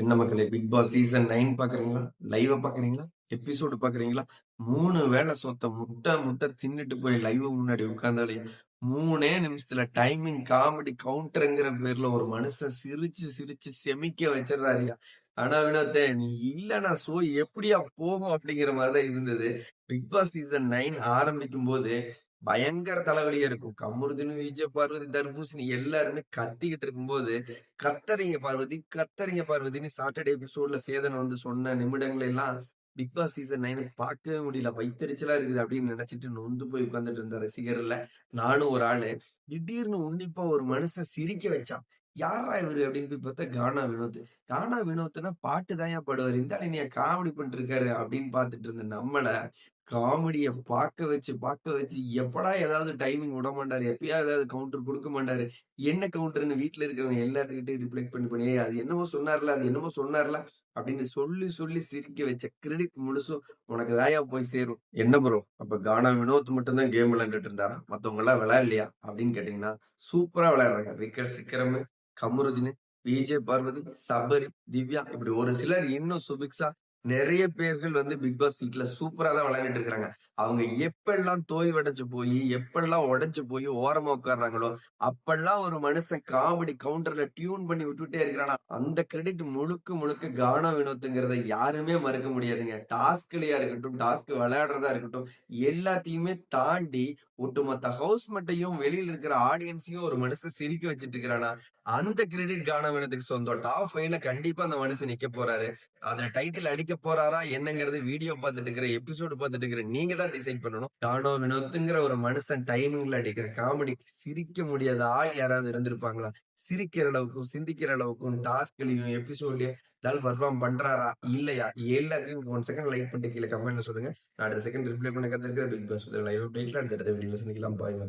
என்ன மக்களே big Boss season nine பாக்குறீங்களா? லைவ பாக்குறீங்களா? எபிசோடு பாக்குறீங்களா? மூணு வேளை சொத்த முட்டை முட்டை தின்னுட்டு போய் லைவ் முன்னாடி உட்கார்ந்தாலே மூணே நிமிஷத்துல டைமிங் காமெடி கவுண்டருங்கிற பேர்ல ஒரு மனுஷன் சிரிச்சு சிரிச்சு செமிக்க வச்சிடறாருயா ஆனா வினோத்தே நீ இல்லனா சோ எப்படியா போகும் அப்படிங்கிற மாதிரிதான் இருந்தது. பிக் பாஸ் சீசன் நைன் ஆரம்பிக்கும் போது பயங்கர தலைவலியா இருக்கும். கமருதினு விஜய் பார்வதி தர்பூசணி எல்லாருமே கத்திக்கிட்டு இருக்கும்போது கத்தரிங்க பார்வதி கத்தரிங்க பார்வதினு சாட்டர்டே எபிசோட்ல சேதன் வந்து சொன்ன நிமிடங்கள் எல்லாம் பிக் பாஸ் சீசன் நைன் பார்க்கவே முடியல. வைத்தறிச்சலா இருக்குது அப்படின்னு நினைச்சிட்டு நொந்து போய் உட்கார்ந்துட்டு இருந்த ரசிகர்ல நானும் ஒரு ஆளு திடீர்னு உன்னிப்பா ஒரு மனுஷன் சிரிக்க வச்சான். யாரா இவரு? அப்படின்னு போய் பார்த்தா கானா வினோத். கானா வினோத்னா பாட்டு தான் பாடுவார்? இந்த நீ காமெடி பண்ணிட்டு இருக்காரு அப்படின்னு பாத்துட்டு இருந்த நம்மள காமெடியை பார்க்க வச்சு பார்க்க வச்சு எப்படா ஏதாவது டைமிங் விட மாட்டாரு? எப்பயா ஏதாவது கவுண்டர் கொடுக்க மாட்டாரு? என்ன கவுண்டர்னு வீட்டுல இருக்கிறவங்க எல்லாத்துக்கிட்டே ரிப்ளெக்ட் பண்ணி பண்ணி அது என்னமோ சொன்னார்ல அது என்னமோ சொன்னார்ல அப்படின்னு சொல்லி சொல்லி சிரிக்க வச்ச கிரெடிட் முழுசும் உனக்கு தாயா போய் சேரும். என்ன ப்ரோ அப்ப கானா வினோத் மட்டும் தான் கேம் விளையாண்டுட்டு இருந்தாரா? மத்தவங்க எல்லாம் விளையாடலையா? அப்படின்னு கேட்டீங்கன்னா சூப்பரா விளையாடுறாங்க. விக்கர் சிக்கரம் கமருதின் விஜய் பார்வதி சபரி திவ்யா இப்படி ஒரு சிலர் இன்னும் சுபிக்ஸா நிறைய பேர்கள் வந்து பிக் பாஸ் வீட்ல சூப்பரா தான் விளையாண்டுட்டு இருக்காங்க அவங்க எப்பெல்லாம் தோய்வடைஞ்சு போய் எப்பெல்லாம் உடைஞ்சு போய் ஓரமா உட்கார்றாங்களோ அப்பெல்லாம் ஒரு மனுஷன் காமெடி கவுண்டர்ல டியூன் பண்ணி விட்டுட்டே இருக்கிறானா? அந்த கிரெடிட் முழுக்க முழுக்க கானா வினோத்துங்கிறத யாருமே மறுக்க முடியாதுங்க. டாஸ்க்லயா இருக்கட்டும் டாஸ்க் விளையாடுறதா இருக்கட்டும் எல்லாத்தையுமே தாண்டி ஒட்டுமொத்த ஹவுஸ் மட்டையும் வெளியில இருக்கிற ஆடியன்ஸையும் ஒரு மனுஷன் சிரிக்க வச்சுட்டு இருக்கிறானா? அந்த கிரெடிட் கானா வினோத்துக்கு சொந்தம். டாப் ஃபைவ்ல கண்டிப்பா அந்த மனுஷன் நிக்க போறாரு. அதுல டைட்டில் அடிக்க போறாரா? என்னங்கிறது வீடியோ பார்த்துட்டு இருக்கிற எபிசோடு பார்த்துட்டு இருக்கிற நீங்க தான் டிசைட் பண்ணணும். டானோ வினோத்துங்கிற ஒரு மனுஷன் டைமிங்ல அடிக்கிற காமெடி சிரிக்க முடியாத ஆள் யாராவது இருந்திருப்பாங்களா? சிரிக்கிற அளவுக்கும் சிந்திக்கிற அளவுக்கும் டாஸ்க்லயும் எபிசோட்லயும் ஏதாவது பர்ஃபார்ம் பண்றாரா? இல்லையா? எல்லாத்தையும் ஒன் செகண்ட் லைக் பண்ணிட்டு கீழே கமெண்ட்ல சொல்லுங்க. நான் அடுத்த செகண்ட் ரிப்ளை பண்ண கத்துக்கிற பிக் பாஸ் லைவ் அப்டேட்ல அடுத்த வீடியோ சந்திக்கலாம். பாய்